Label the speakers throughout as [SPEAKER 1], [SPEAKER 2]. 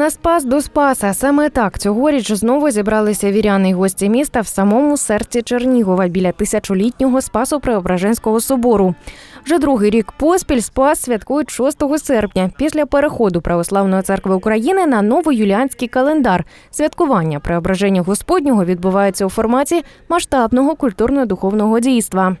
[SPEAKER 1] На спас до спаса саме так цьогоріч знову зібралися віряни й гості міста в самому серці Чернігова біля тисячолітнього спасу Преображенського собору. Вже другий рік поспіль спас святкують 6 серпня після переходу Православної церкви України на новоюліанський календар. Святкування Преображення Господнього відбувається у форматі масштабного культурно-духовного дійства.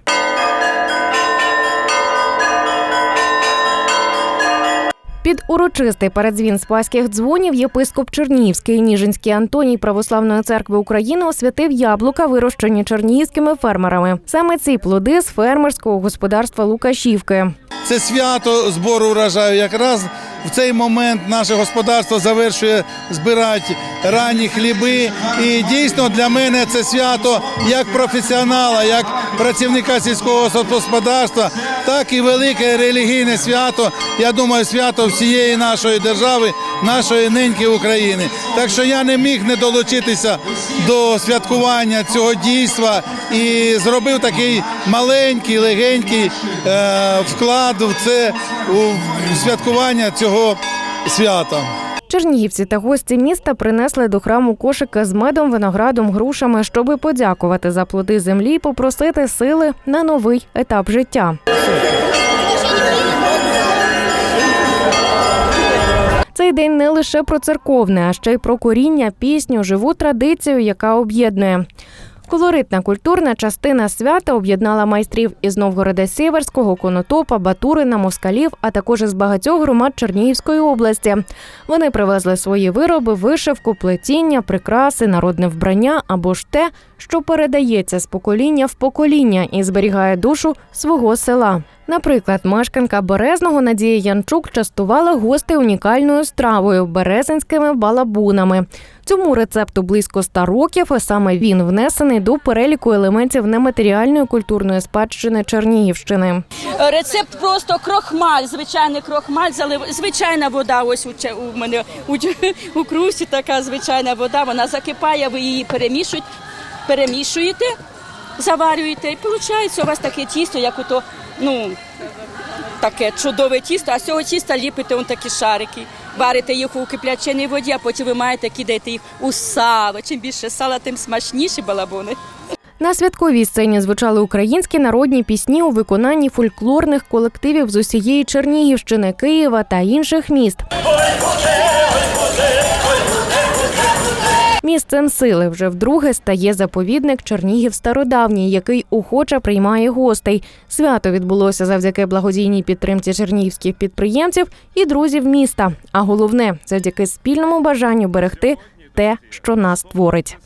[SPEAKER 1] Під урочистий передзвін спаських дзвонів єпископ Чернігівський Ніжинський Антоній Православної церкви України освятив яблука, вирощені чернігівськими фермерами. Саме ці плоди з фермерського господарства Лукашівки.
[SPEAKER 2] Це свято збору урожаю. Якраз в цей момент наше господарство завершує збирати ранні хліби. І дійсно для мене це свято як професіонала, як працівника сільського господарства, так і велике релігійне свято. Я думаю, свято всієї нашої держави, нашої неньки України. Так що я не міг не долучитися до святкування цього дійства і зробив такий маленький, легенький е, вклад в це у святкування цього свята.
[SPEAKER 1] Чернігівці та гості міста принесли до храму кошики з медом, виноградом, грушами, щоби подякувати за плоди землі і попросити сили на новий етап життя. Цей день не лише про церковне, а ще й про коріння, пісню, живу традицію, яка об'єднує. Колоритна культурна частина свята об'єднала майстрів із Новгорода Сіверського, Конотопа, Батурина, Москалів, а також із багатьох громад Чернігівської області. Вони привезли свої вироби, вишивку, плетіння, прикраси, народне вбрання або ж те, що передається з покоління в покоління і зберігає душу свого села. Наприклад, мешканка Березного Надія Янчук частувала гостей унікальною стравою березинськими балабунами. Цьому рецепту близько 100 років, і саме він внесений до переліку елементів нематеріальної культурної спадщини Чернігівщини.
[SPEAKER 3] Рецепт просто крохмаль, звичайний крохмаль, залив... звичайна вода. Ось у, мене у, крусі така звичайна вода. Вона закипає, ви її перемішуєте, перемішуєте, заварюєте, і виходить у вас таке тісто, як ото, ну таке чудове тісто. А з цього тіста ліпите он такі шарики. Варите їх у кипляченій воді, а потім ви маєте кидаєте їх у сало. Чим більше сала, тим смачніші балабони.
[SPEAKER 1] На святковій сцені звучали українські народні пісні у виконанні фольклорних колективів з усієї Чернігівщини, Києва та інших міст. Місцем сили вже вдруге стає заповідник Чернігів Стародавній, який охоче приймає гостей. Свято відбулося завдяки благодійній підтримці чернігівських підприємців і друзів міста. А головне завдяки спільному бажанню берегти те, що нас творить.